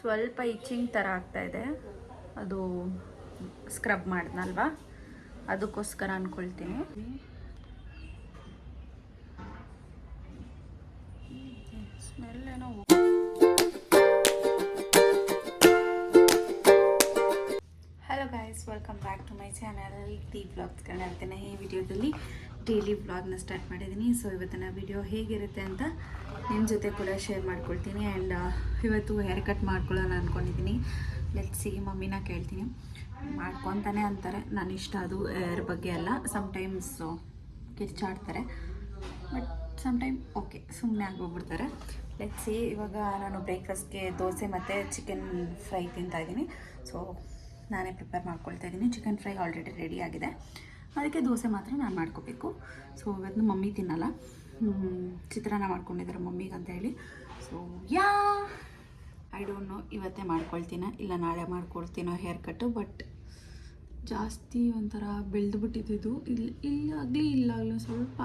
ಸ್ವಲ್ಪ ಇಚ್ಚಿಂಗ್ ಥರ ಆಗ್ತಾ ಇದೆ. ಅದು ಸ್ಕ್ರಬ್ ಮಾಡಿದ್ನಲ್ವಾ? ಅದಕ್ಕೋಸ್ಕರ ಅಂದ್ಕೊಳ್ತೀನಿ ಸ್ಮೆಲ್ ಏನೋ hello guys welcome back to my channel T blogs Kannada ಈ ವಿಡಿಯೋದಲ್ಲಿ ಡೈಲಿ ವ್ಲಾಗ್ನ ಸ್ಟಾರ್ಟ್ ಮಾಡಿದ್ದೀನಿ. ಸೊ ಇವತ್ತಿನ ವಿಡಿಯೋ ಹೇಗಿರುತ್ತೆ ಅಂತ ನಿಮ್ಮ ಜೊತೆ ಕೂಡ ಶೇರ್ ಮಾಡ್ಕೊಳ್ತೀನಿ. ಆ್ಯಂಡ್ ಇವತ್ತು ಹೇರ್ ಕಟ್ ಮಾಡ್ಕೊಳ್ಳೋಣ ಅಂದ್ಕೊಂಡಿದ್ದೀನಿ ಲೆಟ್ಸಿ ಮಮ್ಮಿನ ಕೇಳ್ತೀನಿ. ಮಾಡ್ಕೊತಾನೆ ಅಂತಾರೆ. ನಾನು ಇಷ್ಟ ಅದು ಹೇರ್ ಬಗ್ಗೆ ಅಲ್ಲ. ಸಮ್ಟೈಮ್ಸ್ ಕಿರ್ಚಾಡ್ತಾರೆ. ಬಟ್ ಸಮ್ಟೈಮ್ ಓಕೆ ಸುಮ್ಮನೆ ಆಗೋಗ್ಬಿಡ್ತಾರೆ. ಲೆಟ್ಸಿ ಇವಾಗ ನಾನು ಬ್ರೇಕ್ಫಾಸ್ಟ್ಗೆ ದೋಸೆ ಮತ್ತು ಚಿಕನ್ ಫ್ರೈ ತಿಂತಾಯಿದ್ದೀನಿ ಸೊ ನಾನೇ ಪ್ರಿಪೇರ್ ಮಾಡ್ಕೊಳ್ತಾ ಇದ್ದೀನಿ. ಚಿಕನ್ ಫ್ರೈ ಆಲ್ರೆಡಿ ರೆಡಿ ಆಗಿದೆ. ಅದಕ್ಕೆ ದೋಸೆ ಮಾತ್ರ ನಾನು ಮಾಡ್ಕೋಬೇಕು. ಸೊ ಇವತ್ತು ಮಮ್ಮಿ ತಿನ್ನಲ್ಲ. ಚಿತ್ರಾನ್ನ ಮಾಡ್ಕೊಂಡಿದ್ದಾರೆ ಮಮ್ಮಿಗೆ ಅಂತ ಹೇಳಿ so yeah I don't know ಇವತ್ತೇ ಮಾಡ್ಕೊಳ್ತೀನ? ಇಲ್ಲ, ನಾಳೆ ಮಾಡ್ಕೊಳ್ತೀನೋ ಹೇರ್ ಕಟ್ಟು ಬಟ್ ಜಾಸ್ತಿ ಒಂಥರ ಬೆಳೆದು ಬಿಟ್ಟಿದ್ದು ಇಲ್ಲಿ ಇಲ್ಲಾಗಲಿ ಇಲ್ಲಾಗಲಿ ಸ್ವಲ್ಪ.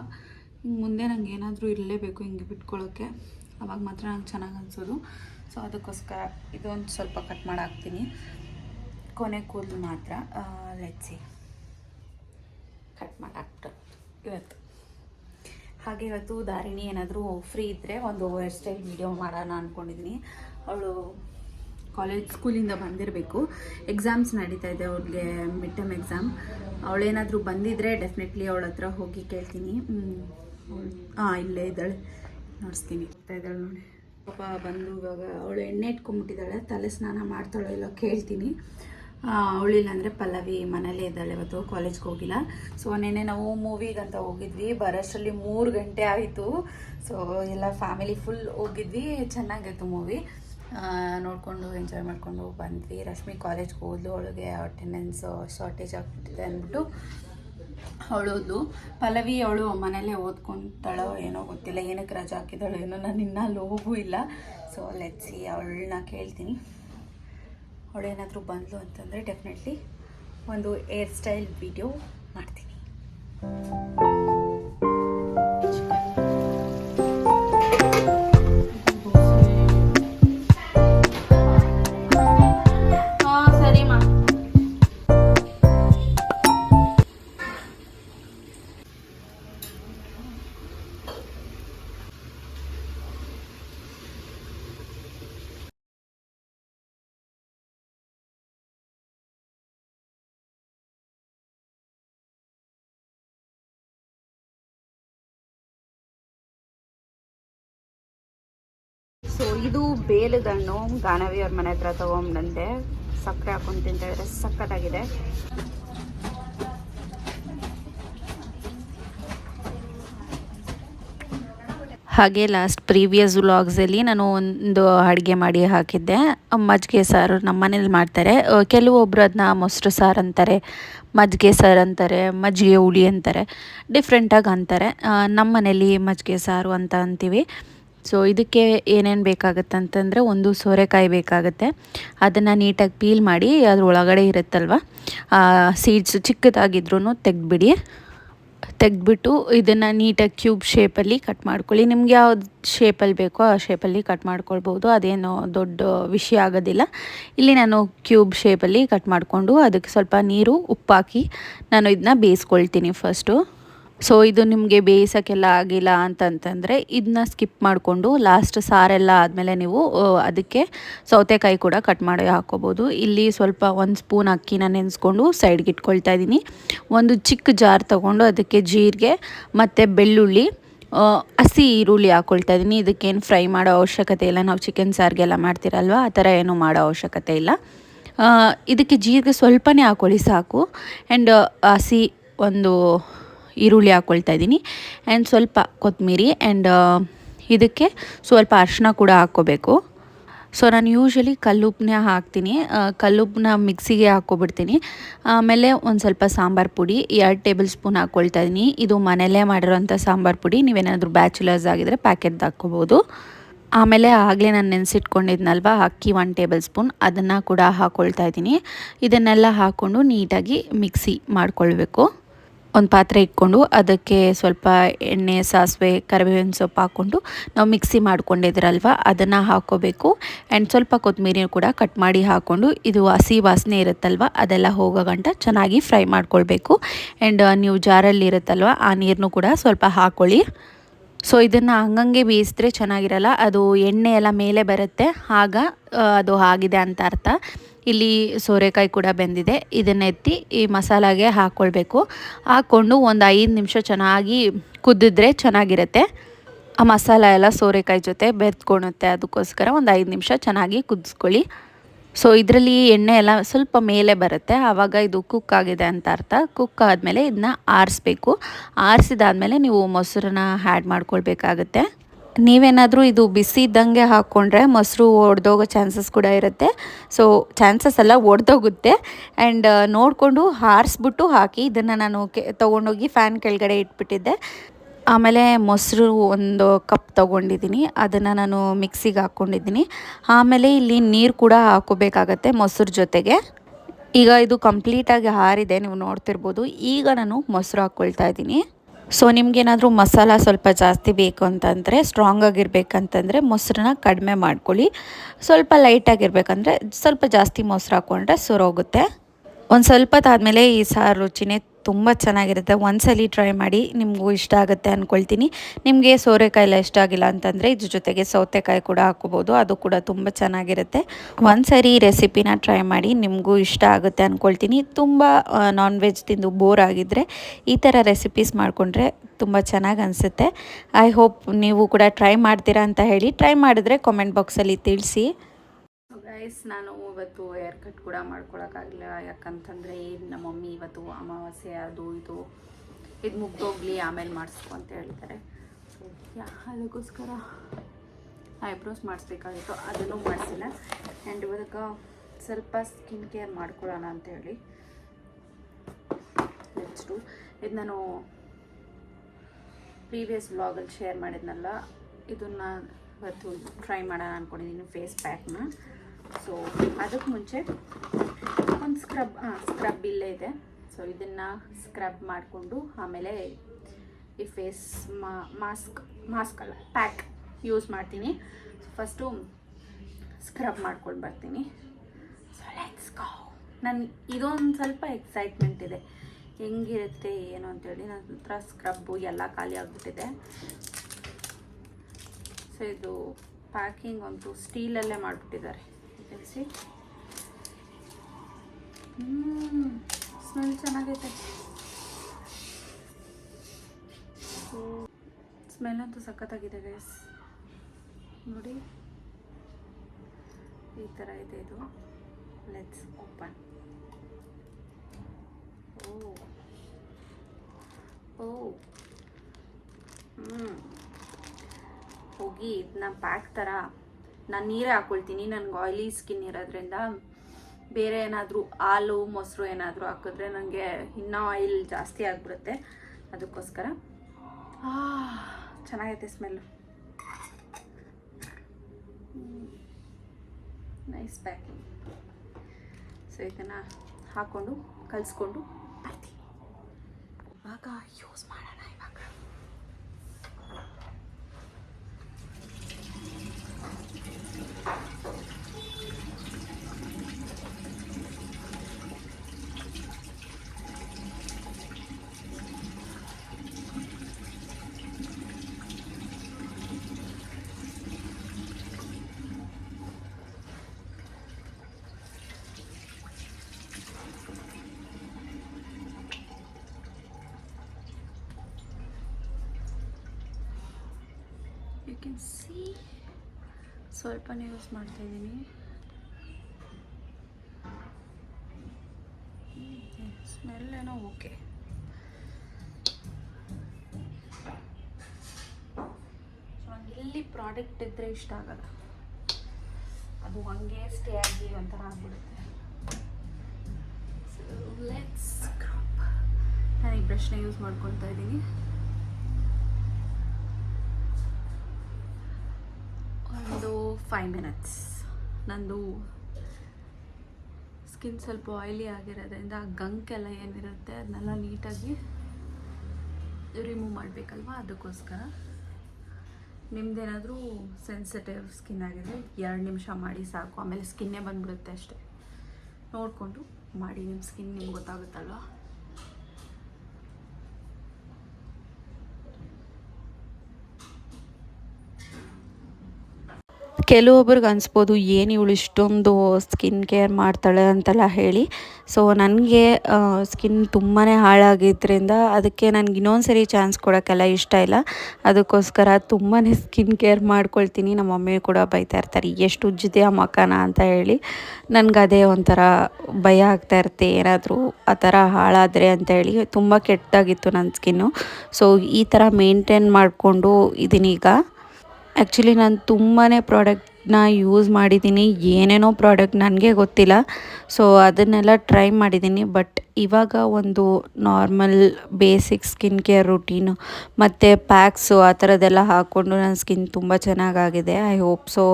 ಮುಂದೆ ನಂಗೆ ಏನಾದರೂ ಇರಲೇಬೇಕು ಹಿಂಗೆ ಬಿಟ್ಕೊಳ್ಳೋಕ್ಕೆ ಅವಾಗ ಮಾತ್ರ ನಂಗೆ ಚೆನ್ನಾಗಿ ಅನಿಸೋದು. ಸೊ ಅದಕ್ಕೋಸ್ಕರ ಇದೊಂದು ಸ್ವಲ್ಪ ಕಟ್ ಮಾಡಾಕ್ತೀನಿ. ಕೊನೆ ಕೂದಲು ಮಾತ್ರ. ಲೆಟ್ಸಿ ಕಟ್ ಮಾಡಾಕ್ಬಿಟ್ಟು ಇವತ್ತು. ಹಾಗೆ ಇವತ್ತು ದಾರಿಣಿ ಏನಾದರೂ ಫ್ರೀ ಇದ್ದರೆ ಒಂದು ಹೇರ್ ಸ್ಟೈಲ್ ವಿಡಿಯೋ ಮಾಡೋಣ ಅಂದ್ಕೊಂಡಿದ್ದೀನಿ ಅವಳು ಕಾಲೇಜ್ ಸ್ಕೂಲಿಂದ ಬಂದಿರಬೇಕು. ಎಕ್ಸಾಮ್ಸ್ ನಡೀತಾ ಇದೆ ಅವ್ಳಿಗೆ ಮಿಡ್ ಟರ್ಮ್ ಎಕ್ಸಾಮ್ ಅವಳೇನಾದರೂ ಬಂದಿದ್ದರೆ ಡೆಫಿನೆಟ್ಲಿ ಅವಳ ಹತ್ರ ಹೋಗಿ ಕೇಳ್ತೀನಿ. ಹಾಂ ಇಲ್ಲೇ ಇದ್ದಾಳೆ. ನೋಡಿಸ್ತೀನಿ. ಇದ್ದಾಳೆ ನೋಡಿ. ಪಾಪ ಬಂದು ಇವಾಗ ಅವಳು ಎಣ್ಣೆ ಇಟ್ಕೊಂಡ್ಬಿಟ್ಟಿದ್ದಾಳೆ. ತಲೆ ಸ್ನಾನ ಮಾಡ್ತಾಳೋ ಇಲ್ಲ ಕೇಳ್ತೀನಿ. ಅವಳಿಲ್ಲ ಅಂದರೆ ಪಲ್ಲವಿ ಮನೇಲೇ ಇದ್ದಾಳೆ ಇವತ್ತು ಕಾಲೇಜ್ಗೆ ಹೋಗಿಲ್ಲ. ಸೊ ನೆನ್ನೆ ನಾವು ಮೂವಿಗೆ ಅಂತ ಹೋಗಿದ್ವಿ. ಬರೋಷ್ಟರಲ್ಲಿ ಮೂರು ಗಂಟೆ ಆಯಿತು. ಸೊ ಎಲ್ಲ ಫ್ಯಾಮಿಲಿ ಫುಲ್ ಹೋಗಿದ್ವಿ. ಚೆನ್ನಾಗಿತ್ತು ಮೂವಿ ನೋಡಿಕೊಂಡು ಎಂಜಾಯ್ ಮಾಡಿಕೊಂಡು ಬಂದ್ವಿ. ರಶ್ಮಿ ಕಾಲೇಜ್ಗೆ ಹೋದ್ಲು. ಅವಳಿಗೆ ಅಟೆಂಡೆನ್ಸ್ ಶಾರ್ಟೇಜ್ ಆಗ್ತಿದೆ ಅಂದ್ಬಿಟ್ಟು ಅವಳೋದ್ಲು. ಪಲ್ಲವಿ ಅವಳು ಮನೇಲೇ ಓದ್ಕೊತಾಳೋ ಏನೋ ಗೊತ್ತಿಲ್ಲ. ಏನಕ್ಕೆ ರಜಾ ಹಾಕಿದ್ದಾಳೋ ಏನೋ. ನಾನು ಇನ್ನೂ ಲೋಗೂ ಇಲ್ಲ. ಸೊ ಲೆಟ್ಸಿ ಅವಳನ್ನ ಕೇಳ್ತೀನಿ. ಅವಳೇನಾದರೂ ಬಂದಳು ಅಂತಂದರೆ ಡೆಫಿನೆಟ್ಲಿ ಒಂದು ಏರ್ ಸ್ಟೈಲ್ ವಿಡಿಯೋ ಮಾಡ್ತೀನಿ. ಇದು ಬೇಲದಣ್ಣು ಗಾನವಿ ಅವ್ರ ಮನೆ ಹತ್ರ ತಗೊಂಬಂದೆ. ಸಕ್ಕರೆ ಹಾಕೊಂಡು ತಿಂತ ಸಕ್ಕತ್ತಾಗಿದೆ. ಹಾಗೆ ಲಾಸ್ಟ್ ಪ್ರೀವಿಯಸ್ ವ್ಲಾಗ್ಸಲ್ಲಿ ನಾನು ಒಂದು ಅಡುಗೆ ಮಾಡಿ ಹಾಕಿದ್ದೆ. ಮಜ್ಜಿಗೆ ಸಾರು ನಮ್ಮ ಮನೇಲಿ ಮಾಡ್ತಾರೆ. ಕೆಲವೊಬ್ಬರು ಅದನ್ನ ಮೊಸರು ಸಾರು ಅಂತಾರೆ ಮಜ್ಜಿಗೆ ಸಾರು ಅಂತಾರೆ ಮಜ್ಜಿಗೆ ಹುಳಿ ಅಂತಾರೆ. ಡಿಫ್ರೆಂಟಾಗಿ ಅಂತಾರೆ. ನಮ್ಮ ಮನೇಲಿ ಮಜ್ಜಿಗೆ ಸಾರು ಅಂತ ಅಂತೀವಿ. ಸೊ ಇದಕ್ಕೆ ಏನೇನು ಬೇಕಾಗುತ್ತೆ ಅಂತಂದರೆ ಒಂದು ಸೋರೆಕಾಯಿ ಬೇಕಾಗುತ್ತೆ. ಅದನ್ನು ನೀಟಾಗಿ ಪೀಲ್ ಮಾಡಿ ಅದ್ರ ಒಳಗಡೆ ಇರುತ್ತಲ್ವ? ಸೀಡ್ಸ್ ಚಿಕ್ಕದಾಗಿದ್ರೂ ತೆಗೆದ್ಬಿಡಿ. ತೆಗೆದ್ಬಿಟ್ಟು ಇದನ್ನು ನೀಟಾಗಿ ಕ್ಯೂಬ್ ಶೇಪಲ್ಲಿ ಕಟ್ ಮಾಡ್ಕೊಳ್ಳಿ. ನಿಮ್ಗೆ ಯಾವ ಶೇಪಲ್ಲಿ ಬೇಕೋ ಆ ಶೇಪಲ್ಲಿ ಕಟ್ ಮಾಡ್ಕೊಳ್ಬೋದು. ಅದೇನು ದೊಡ್ಡ ವಿಷಯ ಆಗೋದಿಲ್ಲ. ಇಲ್ಲಿ ನಾನು ಕ್ಯೂಬ್ ಶೇಪಲ್ಲಿ ಕಟ್ ಮಾಡಿಕೊಂಡು ಅದಕ್ಕೆ ಸ್ವಲ್ಪ ನೀರು, ಉಪ್ಪಾಕಿ ನಾನು ಇದನ್ನ ಬೇಯಿಸ್ಕೊಳ್ತೀನಿ ಫಸ್ಟು ಸೊ ಇದು ನಿಮಗೆ ಬೇಯಿಸೋಕ್ಕೆಲ್ಲ ಆಗಿಲ್ಲ ಅಂತಂತಂದರೆ ಇದನ್ನ ಸ್ಕಿಪ್ ಮಾಡಿಕೊಂಡು ಲಾಸ್ಟ್ ಸಾರೆಲ್ಲ ಆದಮೇಲೆ ನೀವು ಅದಕ್ಕೆ ಸೌತೆಕಾಯಿ ಕೂಡ ಕಟ್ ಮಾಡಿ ಹಾಕ್ಕೋಬೋದು. ಇಲ್ಲಿ ಸ್ವಲ್ಪ ಒಂದು ಸ್ಪೂನ್ ಅಕ್ಕಿನ ನೆನೆಸ್ಕೊಂಡು ಸೈಡ್ಗೆ ಇಟ್ಕೊಳ್ತಾ ಇದ್ದೀನಿ. ಒಂದು ಚಿಕ್ಕ ಜಾರ್ ತೊಗೊಂಡು ಅದಕ್ಕೆ ಜೀರಿಗೆ ಮತ್ತು ಬೆಳ್ಳುಳ್ಳಿ ಹಸಿ ಈರುಳ್ಳಿ ಹಾಕ್ಕೊಳ್ತಾ ಇದ್ದೀನಿ. ಇದಕ್ಕೇನು ಫ್ರೈ ಮಾಡೋ ಅವಶ್ಯಕತೆ ಇಲ್ಲ. ನಾವು ಚಿಕನ್ ಸಾರಿಗೆಲ್ಲ ಮಾಡ್ತೀರಲ್ವ? ಆ ಥರ ಏನು ಮಾಡೋ ಅವಶ್ಯಕತೆ ಇಲ್ಲ. ಇದಕ್ಕೆ ಜೀರಿಗೆ ಸ್ವಲ್ಪನೇ ಹಾಕ್ಕೊಳ್ಳಿ ಸಾಕು. ಆ್ಯಂಡ್ ಹಸಿ ಒಂದು ಈರುಳ್ಳಿ ಹಾಕ್ಕೊಳ್ತಾ ಇದ್ದೀನಿ. ಆ್ಯಂಡ್ ಸ್ವಲ್ಪ ಕೊತ್ತಂಬರಿ ಆ್ಯಂಡ್ ಇದಕ್ಕೆ ಸ್ವಲ್ಪ ಅರಿಶಿನ ಕೂಡ ಹಾಕ್ಕೋಬೇಕು. ಸೊ ನಾನು ಯೂಶ್ವಲಿ ಕಲ್ಲುಪ್ಪನ್ನೇ ಹಾಕ್ತೀನಿ. ಕಲ್ಲುಪ್ಪನ್ನ ಮಿಕ್ಸಿಗೆ ಹಾಕ್ಕೊಬಿಡ್ತೀನಿ. ಆಮೇಲೆ ಒಂದು ಸ್ವಲ್ಪ ಸಾಂಬಾರು ಪುಡಿ, ಎರಡು ಟೇಬಲ್ ಸ್ಪೂನ್ ಹಾಕ್ಕೊಳ್ತಾ ಇದ್ದೀನಿ. ಇದು ಮನೆಯಲ್ಲೇ ಮಾಡಿರೋಂಥ ಸಾಂಬಾರು ಪುಡಿ. ನೀವೇನಾದರೂ ಬ್ಯಾಚುಲರ್ಸ್ ಆಗಿದ್ರೆ ಪ್ಯಾಕೆಟ್ದು ಹಾಕ್ಕೋಬೋದು. ಆಮೇಲೆ ಆಗಲೇ ನಾನು ನೆನೆಸಿಟ್ಕೊಂಡಿದ್ನಲ್ವ, ಅಕ್ಕಿ ಒನ್ ಟೇಬಲ್ ಸ್ಪೂನ್. ಅದನ್ನು ಕೂಡ ಹಾಕ್ಕೊಳ್ತಾ ಇದ್ದೀನಿ. ಇದನ್ನೆಲ್ಲ ಹಾಕ್ಕೊಂಡು ನೀಟಾಗಿ ಮಿಕ್ಸಿ ಮಾಡ್ಕೊಳ್ಬೇಕು. ಒಂದು ಪಾತ್ರೆ ಇಟ್ಕೊಂಡು ಅದಕ್ಕೆ ಸ್ವಲ್ಪ ಎಣ್ಣೆ, ಸಾಸಿವೆ, ಕರಿಬೇವಿನ ಸೊಪ್ಪು ಹಾಕ್ಕೊಂಡು ನಾವು ಮಿಕ್ಸಿ ಮಾಡ್ಕೊಂಡಿದ್ರಲ್ವ ಅದನ್ನು ಹಾಕೋಬೇಕು ಆ್ಯಂಡ್ ಸ್ವಲ್ಪ ಕೊತ್ತಂಬರಿ ಕೂಡ ಕಟ್ ಮಾಡಿ ಹಾಕ್ಕೊಂಡು ಇದು ಹಸಿ ವಾಸನೆ ಇರುತ್ತಲ್ವ, ಅದೆಲ್ಲ ಹೋಗೋ ಗಂಟ ಚೆನ್ನಾಗಿ ಫ್ರೈ ಮಾಡ್ಕೊಳ್ಬೇಕು. ಆ್ಯಂಡ್ ನೀವು ಜಾರಲ್ಲಿ ಇರುತ್ತಲ್ವ, ಆ ನೀರನ್ನು ಕೂಡ ಸ್ವಲ್ಪ ಹಾಕ್ಕೊಳ್ಳಿ. ಸೊ ಇದನ್ನು ಹಂಗಂಗೆ ಬೇಯಿಸಿದ್ರೆ ಚೆನ್ನಾಗಿರಲ್ಲ, ಅದು ಎಣ್ಣೆ ಎಲ್ಲ ಮೇಲೆ ಬರುತ್ತೆ, ಆಗ ಅದು ಆಗಿದೆ ಅಂತ ಅರ್ಥ. ಇಲ್ಲಿ ಸೋರೆಕಾಯಿ ಕೂಡ ಬೆಂದಿದೆ. ಇದನ್ನು ಎತ್ತಿ ಈ ಮಸಾಲಾಗೆ ಹಾಕ್ಕೊಳ್ಬೇಕು ಹಾಕ್ಕೊಂಡು ಒಂದು ಐದು ನಿಮಿಷ ಚೆನ್ನಾಗಿ ಕುದ್ದಿದ್ರೆ ಚೆನ್ನಾಗಿರುತ್ತೆ. ಆ ಮಸಾಲ ಎಲ್ಲ ಸೋರೆಕಾಯಿ ಜೊತೆ ಬೆತ್ಕೊಳುತ್ತೆ ಅದಕ್ಕೋಸ್ಕರ ಒಂದು ಐದು ನಿಮಿಷ ಚೆನ್ನಾಗಿ ಕುದಿಸ್ಕೊಳ್ಳಿ. ಸೊ ಇದರಲ್ಲಿ ಎಣ್ಣೆ ಎಲ್ಲ ಸ್ವಲ್ಪ ಮೇಲೆ ಬರುತ್ತೆ. ಆವಾಗ ಇದು ಕುಕ್ ಆಗಿದೆ ಅಂತ ಅರ್ಥ. ಕುಕ್ ಆದಮೇಲೆ ಇದನ್ನ ಆರಿಸ್ಬೇಕು. ಆರಿಸಿದಾದ್ಮೇಲೆ ನೀವು ಮೊಸರನ್ನ ಆ್ಯಡ್ ಮಾಡ್ಕೊಳ್ಬೇಕಾಗತ್ತೆ. ನೀವೇನಾದರೂ ಇದು ಬಿಸಿ ಇದ್ದಂಗೆ ಹಾಕ್ಕೊಂಡ್ರೆ ಮೊಸರು ಒಡೆದೋಗೋ ಚಾನ್ಸಸ್ ಕೂಡ ಇರುತ್ತೆ. ಸೊ ಚಾನ್ಸಸ್ ಎಲ್ಲ ಒಡೆದೋಗುತ್ತೆ. ಆ್ಯಂಡ್ ನೋಡಿಕೊಂಡು ಹಾರಿಸ್ಬಿಟ್ಟು ಹಾಕಿ ಇದನ್ನು ನಾನು ಕೆ, ತೊಗೊಂಡೋಗಿ ಫ್ಯಾನ್ ಕೆಳಗಡೆ ಇಟ್ಬಿಟ್ಟಿದ್ದೆ. ಆಮೇಲೆ ಮೊಸರು ಒಂದು ಕಪ್ ತೊಗೊಂಡಿದ್ದೀನಿ. ಅದನ್ನು ನಾನು ಮಿಕ್ಸಿಗೆ ಹಾಕ್ಕೊಂಡಿದ್ದೀನಿ ಆಮೇಲೆ ಇಲ್ಲಿ ನೀರು ಕೂಡ ಹಾಕೋಬೇಕಾಗತ್ತೆ ಮೊಸರು ಜೊತೆಗೆ. ಈಗ ಇದು ಕಂಪ್ಲೀಟಾಗಿ ಹಾರಿದೆ, ನೀವು ನೋಡ್ತಿರ್ಬೋದು. ಈಗ ನಾನು ಮೊಸರು ಹಾಕ್ಕೊಳ್ತಾ ಇದ್ದೀನಿ. ಸೊ ನಿಮಗೇನಾದರೂ ಮಸಾಲ ಸ್ವಲ್ಪ ಜಾಸ್ತಿ ಬೇಕು ಅಂತಂದರೆ ಸ್ಟ್ರಾಂಗ್ ಆಗಿರ್ಬೇಕಂತಂದರೆ ಮೊಸರನ್ನ ಕಡಿಮೆ ಮಾಡ್ಕೊಳ್ಳಿ. ಸ್ವಲ್ಪ ಲೈಟಾಗಿರ್ಬೇಕಂದ್ರೆ ಸ್ವಲ್ಪ ಜಾಸ್ತಿ ಮೊಸರು ಹಾಕ್ಕೊಂಡ್ರೆ ಸುರೋಗುತ್ತೆ ಒಂದು ಸ್ವಲ್ಪ ಹೊತ್ತಾದಮೇಲೆ ಈ ಸಾರು ರುಚಿನೇ ತುಂಬ ಚೆನ್ನಾಗಿರುತ್ತೆ. ಒಂದ್ಸಲಿ ಟ್ರೈ ಮಾಡಿ ನಿಮಗೂ ಇಷ್ಟ ಆಗುತ್ತೆ ಅಂದ್ಕೊಳ್ತೀನಿ ನಿಮಗೆ ಸೋರೆಕಾಯಿ ಎಲ್ಲ ಇಷ್ಟ ಆಗಿಲ್ಲ ಅಂತಂದರೆ ಇದ್ರ ಜೊತೆಗೆ ಸೌತೆಕಾಯಿ ಕೂಡ ಹಾಕೋಬೋದು. ಅದು ಕೂಡ ತುಂಬ ಚೆನ್ನಾಗಿರುತ್ತೆ. ಒಂದ್ಸರಿ ಸರಿ ರೆಸಿಪಿನ ಟ್ರೈ ಮಾಡಿ ನಿಮಗೂ ಇಷ್ಟ ಆಗುತ್ತೆ ಅಂದ್ಕೊಳ್ತೀನಿ ತುಂಬ ನಾನ್ ವೆಜ್ ತಿಂದು ಬೋರ್ ಆಗಿದ್ದರೆ ಈ ಥರ ರೆಸಿಪೀಸ್ ಮಾಡಿಕೊಂಡ್ರೆ ತುಂಬ ಚೆನ್ನಾಗಿ ಅನಿಸುತ್ತೆ. ಐ ಹೋಪ್ ನೀವು ಕೂಡ ಟ್ರೈ ಮಾಡ್ತೀರಾ ಅಂತ ಹೇಳಿ. ಟ್ರೈ ಮಾಡಿದ್ರೆ ಕಾಮೆಂಟ್ ಬಾಕ್ಸಲ್ಲಿ ತಿಳಿಸಿ. ಗೈಸ್ ನಾನು ಇವತ್ತು ಹೇರ್ ಕಟ್ ಕೂಡ ಮಾಡ್ಕೊಳಕ್ಕಾಗಲಿಲ್ಲ ಯಾಕಂತಂದರೆ ನಮ್ಮ ಮಮ್ಮಿ ಇವತ್ತು ಅಮಾವಾಸ್ಯೆ, ಅದು ಇದು ಇದು ಮುಗ್ದೋಗ್ಲಿ, ಆಮೇಲೆ ಮಾಡಿಸ್ಕೊ ಅಂತ ಹೇಳ್ತಾರೆ ಸೊ ಅದಕ್ಕೋಸ್ಕರ ಐಬ್ರೋಸ್ ಮಾಡಿಸ್ಬೇಕಾಗಿತ್ತು. ಅದನ್ನು ಮಾಡಿಸಿಲ್ಲ. ಆ್ಯಂಡ್ ಇವಾಗ ಸ್ವಲ್ಪ ಸ್ಕಿನ್ ಕೇರ್ ಮಾಡ್ಕೊಳ್ಳೋಣ ಅಂತ ಹೇಳಿ. ನೆಕ್ಸ್ಟು ಇದು ನಾನು ಪ್ರೀವಿಯಸ್ ವ್ಲಾಗಲ್ಲಿ ಶೇರ್ ಮಾಡಿದ್ನಲ್ಲ, ಇದನ್ನು ಇವತ್ತು ಟ್ರೈ ಮಾಡೋಣ ಅಂದ್ಕೊಂಡಿದ್ದೀನಿ ಫೇಸ್ ಪ್ಯಾಕ್ನ ಸೊ ಅದಕ್ಕೆ ಮುಂಚೆ ಒಂದು ಸ್ಕ್ರಬ್ ಹಾಂ ಸ್ಕ್ರಬ್ ಇಲ್ಲೇ ಇದೆ. ಸೊ ಇದನ್ನು ಸ್ಕ್ರಬ್ ಮಾಡಿಕೊಂಡು ಆಮೇಲೆ ಈ ಫೇಸ್ ಮಾಸ್ಕ್ ಮಾಸ್ಕ್ ಅಲ್ಲ ಪ್ಯಾಕ್ ಯೂಸ್ ಮಾಡ್ತೀನಿ. ಫಸ್ಟು ಸ್ಕ್ರಬ್ ಮಾಡ್ಕೊಂಡು ಬರ್ತೀನಿ. ಸೊ ಲೆಟ್ಸ್ ಗೋ ನನ್ನ ಇದೊಂದು ಸ್ವಲ್ಪ ಎಕ್ಸೈಟ್ಮೆಂಟ್ ಇದೆ. ಹೆಂಗಿರುತ್ತೆ, ಏನು ಅಂತೇಳಿ ನನ್ನ ಹತ್ರ ಸ್ಕ್ರಬ್ಬು ಎಲ್ಲ ಖಾಲಿ ಆಗಿಬಿಟ್ಟಿದೆ. ಸೊ ಇದು ಪ್ಯಾಕಿಂಗ್ ಅಂತೂ ಸ್ಟೀಲಲ್ಲೇ ಮಾಡಿಬಿಟ್ಟಿದ್ದಾರೆ. ಸಿ ಸ್ಮೆಲ್ ಚೆನ್ನಾಗೈತೆ. ಸ್ಮೆಲ್ ಅಂತೂ ಸಖತ್ತಾಗಿದೆ ಗೈಸ್ ನೋಡಿ. ಈ ಥರ ಇದೆ ಇದು. ಲೆಟ್ಸ್ ಓಪನ್ ಓ. ಓ. ಹ್ಞೂ ಹೋಗಿ ಇದನ್ನ ಪ್ಯಾಕ್ ಥರ ನಾನು ನೀರೇ ಹಾಕ್ಕೊಳ್ತೀನಿ ನನಗೆ ಆಯ್ಲಿ ಸ್ಕಿನ್ ಇರೋದ್ರಿಂದ. ಬೇರೆ ಏನಾದರೂ ಹಾಲು, ಮೊಸರು ಏನಾದರೂ ಹಾಕಿದ್ರೆ ನನಗೆ ಇನ್ನೂ ಆಯಿಲ್ ಜಾಸ್ತಿ ಆಗಿಬಿಡುತ್ತೆ. ಅದಕ್ಕೋಸ್ಕರ. ಚೆನ್ನಾಗೈತೆ ಸ್ಮೆಲ್ಲು ನೈಸ್ ಪ್ಯಾಕಿಂಗ್ ಸೊ ಇದನ್ನು ಹಾಕ್ಕೊಂಡು ಕಲಿಸ್ಕೊಂಡು ಇವಾಗ ಯೂಸ್ ಮಾಡೋಣ ಇವಾಗ. ಯು ಕ್ಯಾನ್ ಸಿ ಸ್ವಲ್ಪನೇ ಯೂಸ್ ಮಾಡ್ತಾ ಇದ್ದೀನಿ. ಸ್ಮೆಲ್ ಏನೋ ಓಕೆ ಎಲ್ಲಿ ಪ್ರಾಡಕ್ಟ್ ಇದ್ದರೆ ಇಷ್ಟ ಆಗಲ್ಲ. ಅದು ಹಂಗೆ ಸ್ಟೇ ಆಗಿ ಒಂಥರ ಆಗ್ಬಿಡುತ್ತೆ. ಲೆಟ್ಸ್ ನಾನು ಈ ಬ್ರಷ್ನ ಯೂಸ್ ಮಾಡ್ಕೊತಾ ಇದ್ದೀನಿ ಒಂದು ಫೈವ್ ಮಿನಿಟ್ಸ್ ನಂದು ಸ್ಕಿನ್ ಸ್ವಲ್ಪ ಆಯ್ಲಿ ಆಗಿರೋದ್ರಿಂದ ಆ ಗಂಕೆಲ್ಲ ಏನಿರುತ್ತೆ ಅದನ್ನೆಲ್ಲ ನೀಟಾಗಿ ರಿಮೂವ್ ಮಾಡಬೇಕಲ್ವಾ? ಅದಕ್ಕೋಸ್ಕರ. ನಿಮ್ದೇನಾದರೂ ಸೆನ್ಸಿಟಿವ್ ಸ್ಕಿನ್ ಆಗಿದೆ, ಎರಡು ನಿಮಿಷ ಮಾಡಿ ಸಾಕು. ಆಮೇಲೆ ಸ್ಕಿನ್ನೇ ಬಂದ್ಬಿಡುತ್ತೆ ಅಷ್ಟೇ. ನೋಡಿಕೊಂಡು ಮಾಡಿ ನಿಮ್ಮ ಸ್ಕಿನ್ ನಿಮ್ಗೆ ಗೊತ್ತಾಗುತ್ತಲ್ವಾ? ಕೆಲವೊಬ್ರಿಗೆ ಅನಿಸ್ಬೋದು, ಏನು ಇವಳು ಇಷ್ಟೊಂದು ಸ್ಕಿನ್ ಕೇರ್ ಮಾಡ್ತಾಳೆ ಅಂತೆಲ್ಲ ಹೇಳಿ. ಸೊ ನನಗೆ ಸ್ಕಿನ್ ತುಂಬಾ ಹಾಳಾಗಿದ್ದರಿಂದ ಅದಕ್ಕೆ ನನಗೆ ಇನ್ನೊಂದು ಸರಿ ಚಾನ್ಸ್ ಕೊಡೋಕ್ಕೆಲ್ಲ ಇಷ್ಟ ಇಲ್ಲ. ಅದಕ್ಕೋಸ್ಕರ ತುಂಬಾ ಸ್ಕಿನ್ ಕೇರ್ ಮಾಡ್ಕೊಳ್ತೀನಿ. ನಮ್ಮ ಮಮ್ಮಿ ಕೂಡ ಬೈತಾ ಇರ್ತಾರೆ, ಎಷ್ಟು ಆ ಮಕ್ಕನ ಅಂತ ಹೇಳಿ. ನನಗೆ ಅದೇ ಒಂಥರ ಭಯ ಆಗ್ತಾ ಇರುತ್ತೆ, ಏನಾದರೂ ಆ ಥರ ಹಾಳಾದರೆ ಅಂತ ಹೇಳಿ. ತುಂಬ ಕೆಟ್ಟದಾಗಿತ್ತು ನನ್ನ ಸ್ಕಿನ್ನು ಸೊ ಈ ಥರ ಮೇಂಟೈನ್ ಮಾಡಿಕೊಂಡು ಇದೀನೀಗ ಆ್ಯಕ್ಚುಲಿ ನಾನು ತುಂಬಾ ಪ್ರಾಡಕ್ಟ್ನ ಯೂಸ್ ಮಾಡಿದ್ದೀನಿ. ಏನೇನೋ ಪ್ರಾಡಕ್ಟ್ ನನಗೆ ಗೊತ್ತಿಲ್ಲ. ಸೊ ಅದನ್ನೆಲ್ಲ ಟ್ರೈ ಮಾಡಿದ್ದೀನಿ. ಬಟ್ ಇವಾಗ ಒಂದು normal basic skin care routine ಮತ್ತು ಪ್ಯಾಕ್ಸು ಆ ಥರದ್ದೆಲ್ಲ ಹಾಕ್ಕೊಂಡು ನನ್ನ ಸ್ಕಿನ್ ತುಂಬ ಚೆನ್ನಾಗಾಗಿದೆ. ಐ ಹೋಪ್ ಸೊ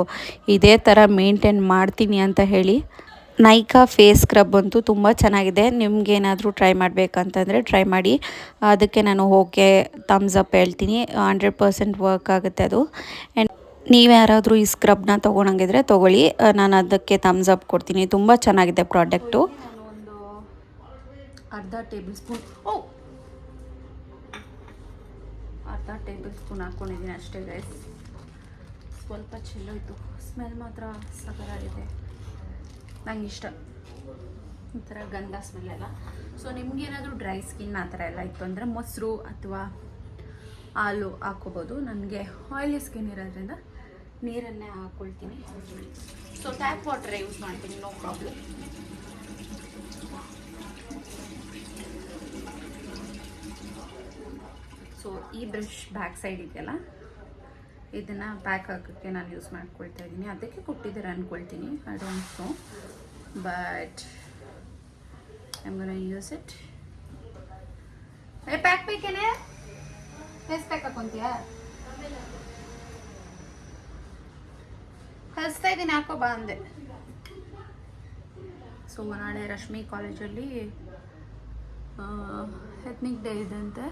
ಇದೇ ಥರ ಮೇಂಟೈನ್ ಮಾಡ್ತೀನಿ ಅಂತ ಹೇಳಿ. ನೈಕಾ ಫೇಸ್ ಸ್ಕ್ರಬ್ ಅಂತೂ ತುಂಬ ಚೆನ್ನಾಗಿದೆ. ನಿಮ್ಗೇನಾದರೂ ಟ್ರೈ ಮಾಡಬೇಕಂತಂದರೆ ಟ್ರೈ ಮಾಡಿ. ಅದಕ್ಕೆ ನಾನು ಹೋಗಿ ಥಮ್ಸ್ ಅಪ್ ಹೇಳ್ತೀನಿ. ಹಂಡ್ರೆಡ್ ಪರ್ಸೆಂಟ್ ವರ್ಕ್ ಆಗುತ್ತೆ ಅದು. ಆ್ಯಂಡ್ ನೀವು ಯಾರಾದರೂ ಈ ಸ್ಕ್ರಬ್ನ ತೊಗೊಳಂಗಿದ್ರೆ ತೊಗೊಳ್ಳಿ. ನಾನು ಅದಕ್ಕೆ ಥಮ್ಸ್ ಅಪ್ ಕೊಡ್ತೀನಿ. ತುಂಬ ಚೆನ್ನಾಗಿದೆ ಪ್ರಾಡಕ್ಟು ಅರ್ಧ ಟೇಬಲ್ ಸ್ಪೂನ್ ಓ! ಅರ್ಧ ಟೇಬಲ್ ಸ್ಪೂನ್ ಹಾಕ್ಕೊಂಡಿದ್ದೀನಿ ಅಷ್ಟೇ ಗೈಸ್ ಸ್ವಲ್ಪ ಚೆಲ್ಲೋಯ್ತು ಸ್ಮೆಲ್ ಮಾತ್ರ ಸಗರಾಗಿದೆ ನಂಗೆ ಇಷ್ಟ. ಈ ಥರ ಗಂಧ ಸ್ಮೆಲ್ ಎಲ್ಲ. ಸೊ ನಿಮ್ಗೇನಾದರೂ ಡ್ರೈ ಸ್ಕಿನ್ ಆ ಥರ ಎಲ್ಲ ಇತ್ತು ಅಂದರೆ ಮೊಸರು ಅಥವಾ ಹಾಲು ಹಾಕೋಬೋದು ನನಗೆ ಆಯಿಲಿ ಸ್ಕಿನ್ ಇರೋದ್ರಿಂದ ನೀರನ್ನೇ ಹಾಕ್ಕೊಳ್ತೀನಿ ಸೊ ಟ್ಯಾಪ್ ವಾಟರ್ ಯೂಸ್ ಮಾಡ್ತೀನಿ ನೋ ಪ್ರಾಬ್ಲಮ್ ಸೊ ಈ ಬ್ರಷ್ ಬ್ಯಾಕ್ ಸೈಡ್ ಇದೆಯಲ್ಲ, ಇದನ್ನು ಪ್ಯಾಕ್ ಹಾಕೋಕ್ಕೆ ನಾನು ಯೂಸ್ ಮಾಡ್ಕೊಳ್ತಾ ಇದ್ದೀನಿ. ಅದಕ್ಕೆ ಕೊಟ್ಟಿದ್ದಾರೆ ಅಂದ್ಕೊಳ್ತೀನಿ I but I gonna use it a pack ಬೇಕೇನೆ face pack ಹಾಕೊಂತೀಯಾ ಕಲಿಸ್ತಾ ಇದ್ದೀನಿ ಹಾಕೋ ಬಾ ಅಂದೆ ಸೊ ನಾಳೆ ರಶ್ಮಿ ಕಾಲೇಜಲ್ಲಿ ಎತ್ನಿಕ್ ಡೇ ಇದೆ ಅಂತೆ.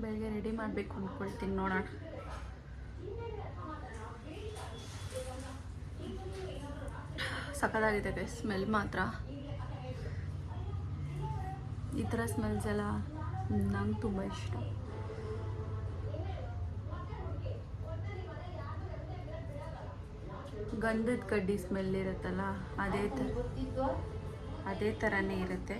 ಬೆಳಗ್ಗೆ ರೆಡಿ ಮಾಡಬೇಕು ಅಂದ್ಕೊಳ್ತೀನಿ ನೋಡೋಣ. ಸಖತ್ತಾಗಿದೆ ಸ್ಮೆಲ್ ಮಾತ್ರ. ಈ ಥರ ಸ್ಮೆಲ್ಸ್ ಎಲ್ಲ ನಂಗೆ ತುಂಬ ಇಷ್ಟ. ಗಂಧದ ಕಡ್ಡಿ ಸ್ಮೆಲ್ ಇರುತ್ತಲ್ಲ, ಅದೇ ಥರ ಅದೇ ಥರನೇ ಇರುತ್ತೆ.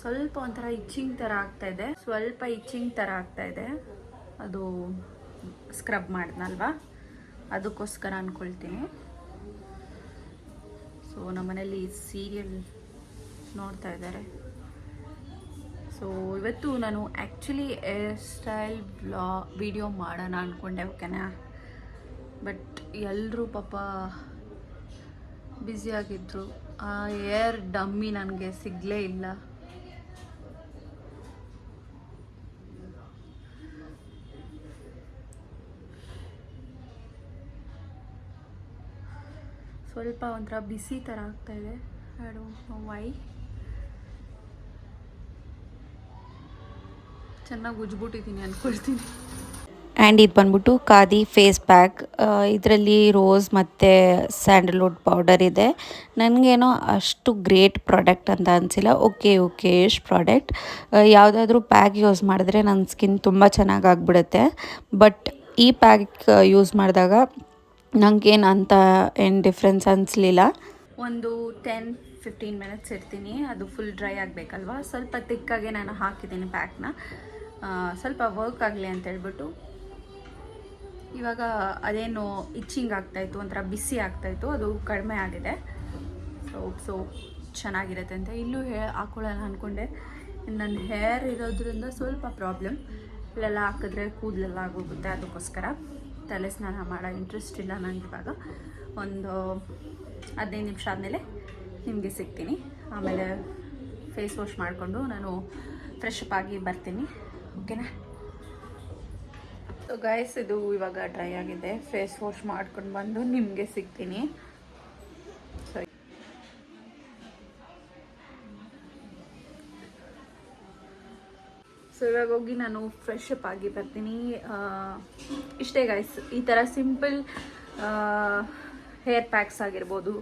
ಸ್ವಲ್ಪ ಒಂಥರ ಇಚ್ಚಿಂಗ್ ಥರ ಆಗ್ತಾ ಇದೆ. ಸ್ವಲ್ಪ ಇಚ್ಚಿಂಗ್ ಥರ ಆಗ್ತಾ ಇದೆ. ಅದು ಸ್ಕ್ರಬ್ ಮಾಡಿದ್ನಲ್ವಾ? ಅದಕ್ಕೋಸ್ಕರ ಅಂದ್ಕೊಳ್ತೀನಿ ಸೊ ನಮ್ಮನೇಲಿ ಸೀರಿಯಲ್ ನೋಡ್ತಾ ಇದ್ದಾರೆ. ಸೊ ಇವತ್ತು ನಾನು ಆ್ಯಕ್ಚುಲಿ ಏರ್ ಸ್ಟೈಲ್ ಬ್ಲಾ ವಿಡಿಯೋ ಮಾಡೋಣ ಅಂದ್ಕೊಂಡೆ ಓಕೆನಾ ಬಟ್ ಎಲ್ಲರೂ ಪಾಪ ಬ್ಯುಸಿಯಾಗಿದ್ದರು ಆ ಏರ್ ಡಮ್ಮಿ ನನಗೆ ಸಿಗಲೇ ಇಲ್ಲ. ಸ್ವಲ್ಪ ಒಂಥರ ಬಿಸಿ ಥರ ಆಗ್ತಾ ಇದೆ. ಐ ಡೋಂಟ್ ನೋ ವೈ ಚೆನ್ನಾಗಿ ಉಜ್ಬಿಟ್ಟಿದ್ದೀನಿ ಅಂದ್ಕೊಳ್ತೀನಿ ಆ್ಯಂಡ್ ಇದು ಬಂದ್ಬಿಟ್ಟು ಖಾದಿ ಫೇಸ್ ಪ್ಯಾಕ್. ಇದರಲ್ಲಿ ರೋಸ್ ಮತ್ತು ಸ್ಯಾಂಡಲ್ವುಡ್ ಪೌಡರ್ ಇದೆ. ನನಗೇನೋ ಅಷ್ಟು ಗ್ರೇಟ್ ಪ್ರಾಡಕ್ಟ್ ಅಂತ ಅನಿಸಿಲ್ಲ. ಓಕೆ ಓಕೆ ಎಷ್ಟು ಪ್ರಾಡಕ್ಟ್ ಯಾವುದಾದ್ರೂ ಪ್ಯಾಕ್ ಯೂಸ್ ಮಾಡಿದ್ರೆ ನನ್ನ ಸ್ಕಿನ್ ತುಂಬ ಚೆನ್ನಾಗಿ ಆಗ್ಬಿಡುತ್ತೆ. ಬಟ್ ಈ ಪ್ಯಾಕ್ ಯೂಸ್ ಮಾಡಿದಾಗ ನನಗೇನು ಅಂತ ಏನು ಡಿಫ್ರೆನ್ಸ್ ಅನಿಸ್ಲಿಲ್ಲ. ಒಂದು ಟೆನ್ ಫಿಫ್ಟೀನ್ ಮಿನಿಟ್ಸ್ ಇರ್ತೀನಿ ಅದು ಫುಲ್ ಡ್ರೈ ಆಗಬೇಕಲ್ವಾ? ಸ್ವಲ್ಪ ತಿಕ್ಕಾಗೆ ನಾನು ಹಾಕಿದ್ದೀನಿ ಪ್ಯಾಕ್ನ ಸ್ವಲ್ಪ ವರ್ಕ್ ಆಗಲಿ ಅಂತ ಹೇಳ್ಬಿಟ್ಟು. ಇವಾಗ ಅದೇನು ಇಚ್ಚಿಂಗ್ ಆಗ್ತಾಯಿತ್ತು ಒಂಥರ ಬಿಸಿ ಆಗ್ತಾಯಿತ್ತು ಅದು ಕಡಿಮೆ ಆಗಿದೆ. ಸೊ ಸೊ ಚೆನ್ನಾಗಿರುತ್ತೆ ಅಂತ ಇಲ್ಲೂ ಹೇ ಹಾಕೊಳ್ಳೋಣ ಅಂದ್ಕೊಂಡೆ ನನ್ನ ಹೇರ್ ಇರೋದ್ರಿಂದ ಸ್ವಲ್ಪ ಪ್ರಾಬ್ಲಮ್ ಇಲ್ಲೆಲ್ಲ ಹಾಕಿದ್ರೆ ಕೂದಲೆಲ್ಲ ಆಗೋಗುತ್ತೆ ಅದಕ್ಕೋಸ್ಕರ. ತಲೆ ಸ್ನಾನ ಮಾಡೋ ಇಂಟ್ರೆಸ್ಟ್ ಇಲ್ಲ ಇವಾಗ. ಒಂದು ಹದಿನೈದು ನಿಮಿಷ ಆದಮೇಲೆ ನಿಮಗೆ ಸಿಗ್ತೀನಿ. ಆಮೇಲೆ ಫೇಸ್ ವಾಶ್ ಮಾಡಿಕೊಂಡು ನಾನು ಫ್ರೆಶ್ ಅಪ್ ಆಗಿ ಬರ್ತೀನಿ. ಓಕೆನಾ ಸೊ ಗೈಸ್ ಇದು ಇವಾಗ ಡ್ರೈ ಆಗಿದೆ. ಫೇಸ್ ವಾಶ್ ಮಾಡ್ಕೊಂಡು ಬಂದು ನಿಮಗೆ ಸಿಗ್ತೀನಿ. ಸೊ ಇವಾಗ ಹೋಗಿ ನಾನು ಫ್ರೆಶ್ ಅಪ್ ಆಗಿ ಬರ್ತೀನಿ. ಇಷ್ಟೇ ಗೈಸ್ ಈ ಥರ ಸಿಂಪಲ್ ಹೇರ್ ಪ್ಯಾಕ್ಸ್ ಆಗಿರ್ಬೋದು,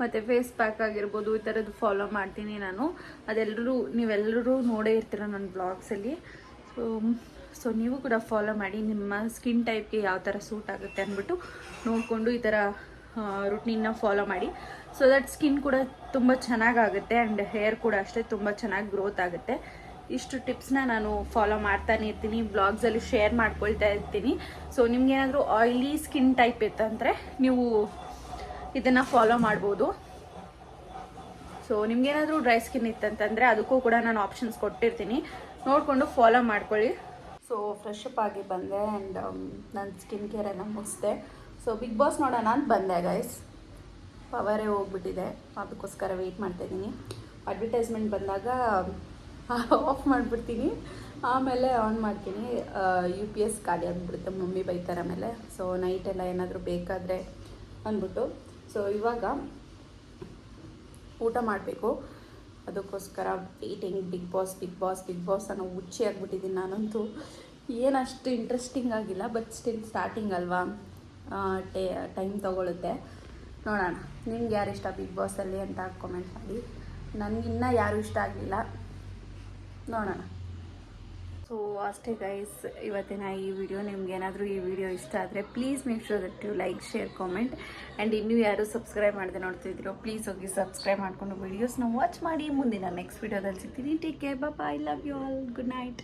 ಮತ್ತು ಫೇಸ್ ಪ್ಯಾಕ್ ಆಗಿರ್ಬೋದು, ಈ ಥರದ್ದು ಫಾಲೋ ಮಾಡ್ತೀನಿ ನಾನು. ಅದೆಲ್ಲರೂ ನೀವೆಲ್ಲರೂ ನೋಡೇ ಇರ್ತೀರ ನನ್ನ ಬ್ಲಾಗ್ಸಲ್ಲಿ ಸೊ ಸೊ ನೀವು ಕೂಡ ಫಾಲೋ ಮಾಡಿ, ನಿಮ್ಮ ಸ್ಕಿನ್ ಟೈಪ್ಗೆ ಯಾವ ಥರ ಸೂಟ್ ಆಗುತ್ತೆ ಅಂದ್ಬಿಟ್ಟು ನೋಡಿಕೊಂಡು ಈ ಥರ ರುಟೀನ್ನ ಫಾಲೋ ಮಾಡಿ. ಸೊ ದಟ್ ಸ್ಕಿನ್ ಕೂಡ ತುಂಬ ಚೆನ್ನಾಗಾಗುತ್ತೆ ಆ್ಯಂಡ್ ಹೇರ್ ಕೂಡ ಅಷ್ಟೇ ತುಂಬ ಚೆನ್ನಾಗಿ ಗ್ರೋತ್ ಆಗುತ್ತೆ. ಇಷ್ಟು ಟಿಪ್ಸ್ನ ನಾನು ಫಾಲೋ ಮಾಡ್ತಾನೆ ಇರ್ತೀನಿ ಬ್ಲಾಗ್ಸಲ್ಲಿ ಶೇರ್ ಮಾಡ್ಕೊಳ್ತಾ ಇರ್ತೀನಿ. ಸೊ ನಿಮ್ಗೇನಾದರೂ ಆಯ್ಲಿ ಸ್ಕಿನ್ ಟೈಪ್ ಇತ್ತಂದರೆ ನೀವು ಇದನ್ನು ಫಾಲೋ ಮಾಡ್ಬೋದು. ಸೊ ನಿಮ್ಗೇನಾದರೂ ಡ್ರೈ ಸ್ಕಿನ್ ಇತ್ತಂತಂದರೆ ಅದಕ್ಕೂ ಕೂಡ ನಾನು ಆಪ್ಷನ್ಸ್ ಕೊಟ್ಟಿರ್ತೀನಿ. ನೋಡಿಕೊಂಡು ಫಾಲೋ ಮಾಡ್ಕೊಳ್ಳಿ. ಸೊ ಫ್ರೆಶ್ ಅಪ್ ಆಗಿ ಬಂದೆ ಆ್ಯಂಡ್ ನನ್ನ ಸ್ಕಿನ್ ಕೇರ್ ಎಲ್ಲ ಮುಗಿಸ್ದೆ. ಸೊ ಬಿಗ್ ಬಾಸ್ ನೋಡೋಣ ಅಂತ ಬಂದೆ ಗೈಸ್ ಪವರೇ ಹೋಗ್ಬಿಟ್ಟಿದೆ. ಅದಕ್ಕೋಸ್ಕರ ವೆಯ್ಟ್ ಮಾಡ್ತಾಯಿದ್ದೀನಿ ಅಡ್ವರ್ಟೈಸ್ಮೆಂಟ್ ಬಂದಾಗ ಆಫ್ ಮಾಡಿಬಿಡ್ತೀನಿ. ಆಮೇಲೆ ಆನ್ ಮಾಡ್ತೀನಿ. ಯು ಪಿ ಎಸ್ ಖಾಲಿ ಆಗಿಬಿಡುತ್ತೆ, ಮಮ್ಮಿ ಬೈತಾರೆ ಆಮೇಲೆ ಸೊ ನೈಟೆಲ್ಲ ಏನಾದರೂ ಬೇಕಾದರೆ ಅಂದ್ಬಿಟ್ಟು. ಸೊ ಇವಾಗ ಊಟ ಮಾಡಬೇಕು. ಅದಕ್ಕೋಸ್ಕರ waiting big boss big boss big boss ಅನ್ನೋ ಹುಚ್ಚಿ ಆಗಿಬಿಟ್ಟಿದ್ದೀನಿ ನಾನಂತೂ. ಏನಷ್ಟು ಇಂಟ್ರೆಸ್ಟಿಂಗ್ ಆಗಿಲ್ಲ ಬಟ್ ಸ್ಟಿಲ್ ಸ್ಟಾರ್ಟಿಂಗ್ ಅಲ್ವಾ? ಟೇ ಟೈಮ್ ತೊಗೊಳುತ್ತೆ. ನೋಡೋಣ. ನಿಮ್ಗೆ ಯಾರು ಇಷ್ಟ ಬಿಗ್ ಬಾಸಲ್ಲಿ ಅಂತ ಕಾಮೆಂಟ್ ಮಾಡಿ. ನನಗಿನ್ನೂ ಯಾರು ಇಷ್ಟ ಆಗಲಿಲ್ಲ? ನೋಡೋಣ. ಸೊ ಅಷ್ಟೇ ಗೈಸ್ ಇವತ್ತಿನ ಈ ವಿಡಿಯೋ ನಿಮ್ಗೆ ಏನಾದರೂ ಈ ವಿಡಿಯೋ ಇಷ್ಟ ಆದರೆ please make sure that you like share comment and ಇನ್ನೂ ಯಾರು ಸಬ್ಸ್ಕ್ರೈಬ್ ಮಾಡದೆ ನೋಡ್ತಿದ್ದೀರೋ ಪ್ಲೀಸ್ ಹೋಗಿ ಸಬ್ಸ್ಕ್ರೈಬ್ ಮಾಡಿಕೊಂಡು ವೀಡಿಯೋಸ್ನ ವಾಚ್ ಮಾಡಿ. ಮುಂದಿನ ನೆಕ್ಸ್ಟ್ ವಿಡಿಯೋದಲ್ಲಿ ಸಿಗ್ತೀನಿ. Take care I love you all good night